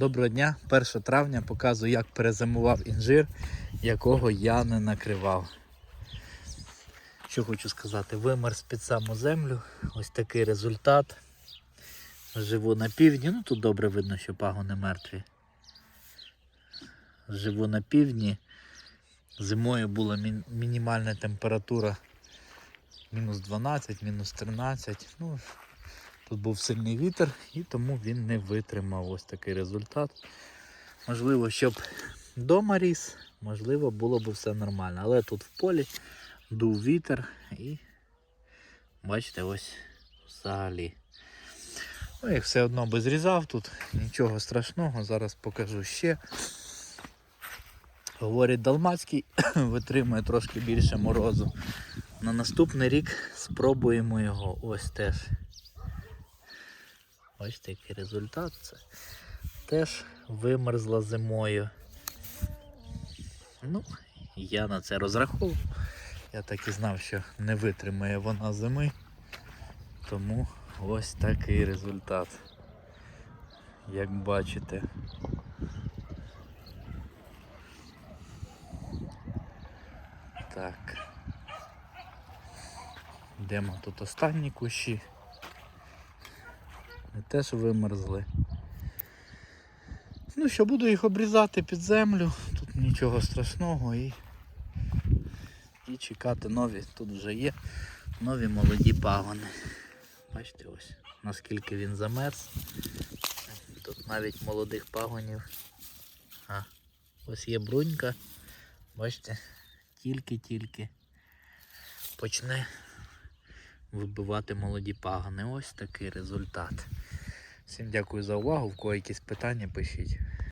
Доброго дня, 1 травня показую, як перезимував інжир, якого я не накривав. Що хочу сказати, вимерз під саму землю. Ось такий результат. Живу на півдні, ну тут добре видно, що пагони мертві. Живу на півдні. Зимою була мінімальна температура мінус 12, мінус 13. Ну, Тут був сильний вітер і тому він не витримав ось такий результат. Можливо, щоб дома ріс, можливо, було б все нормально. Але тут в полі дув вітер і бачите, ось взагалі. Ну, їх все одно би зрізав тут, нічого страшного, зараз покажу ще. Говорить Далмацький, витримує трошки більше морозу. На наступний рік спробуємо його ось теж. Ось такий результат. Це теж вимерзла зимою. Ну, я на це розраховував. Я так і знав, що не витримає вона зими. Тому ось такий результат. Як бачите. Так. Йдемо тут останні кущі. Вони теж вимерзли. Ну що, буду їх обрізати під землю, тут нічого страшного і, і чекати нові. Тут вже є нові молоді пагони. Бачите ось, наскільки він замерз. Тут навіть молодих пагонів. А, ось є брунька. Бачите, тільки-тільки почне вибивати молоді пагани. Ось такий результат. Всім дякую за увагу. В кого якісь питання пишіть.